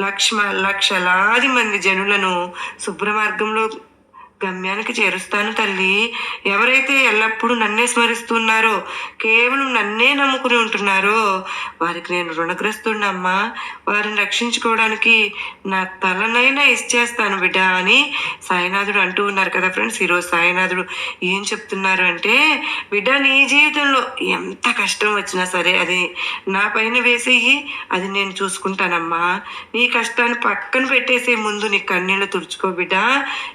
లక్ష్మ లక్షలాది మంది జనులను శుభ్ర మార్గంలో గమ్యానికి చేరుస్తాను తల్లి. ఎవరైతే ఎల్లప్పుడూ నన్నే స్మరిస్తున్నారో కేవలం నన్నే నమ్ముకుని ఉంటున్నారో వారికి నేను రుణగ్రస్తున్నమ్మా వారిని రక్షించుకోవడానికి నా తలనైనా ఇచ్చేస్తాను బిడ్డ అని సాయినాథుడు అంటూ ఉన్నారు కదా ఫ్రెండ్స్. ఈరోజు సాయినాథుడు ఏం చెప్తున్నారు అంటే బిడ్డ నీ జీవితంలో ఎంత కష్టం వచ్చినా సరే అది నా పైన వేసేయి అది నేను చూసుకుంటానమ్మా. నీ కష్టాన్ని పక్కన పెట్టేసే ముందు నీ కన్నీళ్ళు తుడుచుకో బిడ్డ.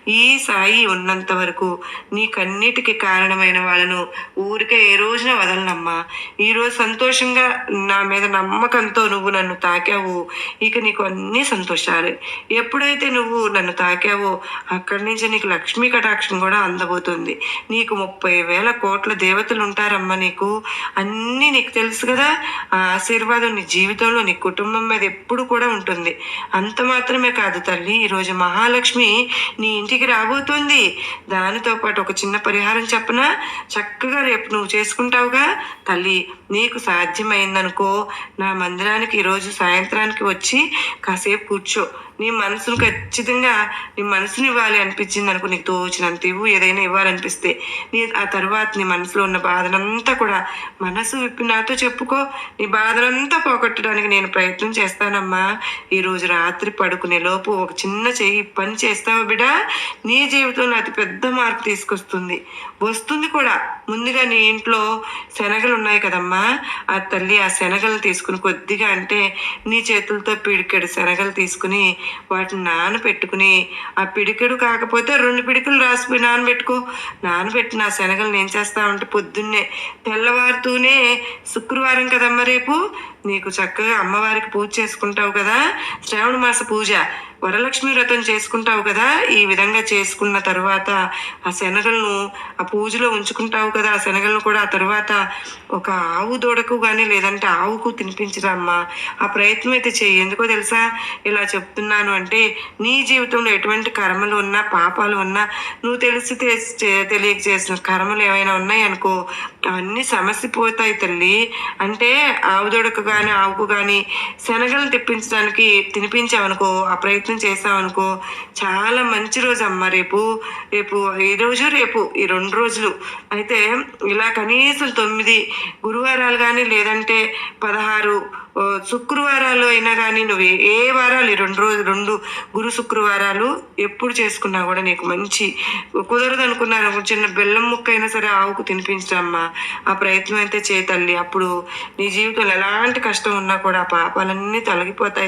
ఈ సాయి ఉన్నంత వరకు నీకన్నిటికీ కారణమైన వాళ్ళను ఊరికే ఏ రోజున వదలనమ్మా. ఈరోజు సంతోషంగా నా మీద నమ్మకంతో నువ్వు నన్ను తాకావు. ఇక నీకు అన్నీ సంతోషాలే. ఎప్పుడైతే నువ్వు నన్ను తాకావో అక్కడి నుంచి నీకు లక్ష్మీ కటాక్షం కూడా అందబోతుంది. నీకు ముప్పై వేల కోట్ల దేవతలు ఉంటారమ్మా నీకు. అన్నీ నీకు తెలుసు కదా. ఆ ఆశీర్వాదం నీ జీవితంలో నీ కుటుంబం మీద ఎప్పుడు కూడా ఉంటుంది. అంత మాత్రమే కాదు తల్లి ఈరోజు మహాలక్ష్మి నీ ఇంటికి రాబోతోంది. దానితో పాటు ఒక చిన్న పరిహారం చెప్పన చక్కగా రేపు నువ్వు చేసుకుంటావుగా. తల్లి నీకు సాధ్యమైందనుకో. నా మందిరానికి ఈరోజు సాయంత్రానికి వచ్చి కాసేపు కూర్చో. నీ మనసును ఖచ్చితంగా నీ మనసుని ఇవ్వాలి అనిపించింది అనుకో నీకు తోచినంత ఇవ్వు ఏదైనా ఇవ్వాలనిపిస్తే. నీ ఆ తర్వాత నీ మనసులో ఉన్న బాధనంతా కూడా మనసు విప్పి నాతో చెప్పుకో. నీ బాధనంతా పోగొట్టడానికి నేను ప్రయత్నం చేస్తానమ్మా. ఈరోజు రాత్రి పడుకునే లోపు ఒక చిన్న చెయ్యి పని చేస్తావా బిడ్డ నీ జీవితంలో అతి పెద్ద మార్పు తీసుకొస్తుంది. వస్తుంది కూడా. ముందుగా నీ ఇంట్లో శనగలు ఉన్నాయి కదమ్మా. ఆ తల్లి ఆ శనగలు తీసుకుని కొద్దిగా అంటే నీ చేతులతో పిడికెడు శనగలు తీసుకుని వాటిని నానబెట్టుకుని ఆ పిడికెడు కాకపోతే రెండు పిడికలు రాసిపోయి నానబెట్టుకో. నానబెట్టిన ఆ శనగలను ఏం చేస్తావంటే పొద్దున్నే తెల్లవారుతూనే శుక్రవారం కదమ్మా రేపు. నీకు చక్కగా అమ్మవారికి పూజ చేసుకుంటావు కదా? శ్రావణ మాస పూజ. వరలక్ష్మి వ్రతం చేసుకుంటావు కదా? ఈ విధంగా చేసుకున్న తర్వాత ఆ శనగలను ఆ పూజలో ఉంచుకుంటావు కదా? ఆ శనగలను కూడా ఆ తర్వాత ఒక ఆవు దూడకు కానీ లేదంటే ఆవుకు తినిపించరమ్మా ఆ ప్రయత్నం అయితే చెయ్యి. ఎందుకో తెలుసా? ఇలా చెప్తున్నాను అంటే నీ జీవితంలో ఎటువంటి కర్మలు ఉన్నా పాపాలు ఉన్నా నువ్వు తెలిసి తెలియక చేసిన కర్మలు ఏమైనా ఉన్నాయనుకో అవన్నీ సమస్య పోతాయి తల్లి. అంటే ఆవు దూడకు కానీ ఆవుకు కానీ శనగలను తెప్పించడానికి తినిపించామనుకో ఆ ప్రయత్నం చేసావనుకో చాలా మంచి రోజు అమ్మ రేపు. రేపు ఈ రోజు రేపు ఈ రెండు రోజులు. అయితే ఇలా కనీసం తొమ్మిది గురువారాలు కానీ లేదంటే పదహారు శుక్రవారాలు అయినా కానీ నువ్వు ఏ- వారాలు ఈ రెండు రోజు రెండు గురు శుక్రవారాలు ఎప్పుడు చేసుకున్నా కూడా నీకు మంచి కుదరదు అనుకున్నారు చిన్న బెల్లం ముక్క అయినా సరే ఆవుకు తినిపించమ్మా ఆ ప్రయత్నం అయితే చేతల్లి అప్పుడు నీ జీవితంలో ఎలాంటి కష్టం ఉన్నా కూడా ఆ పాపాలన్నీ తొలగిపోతాయి.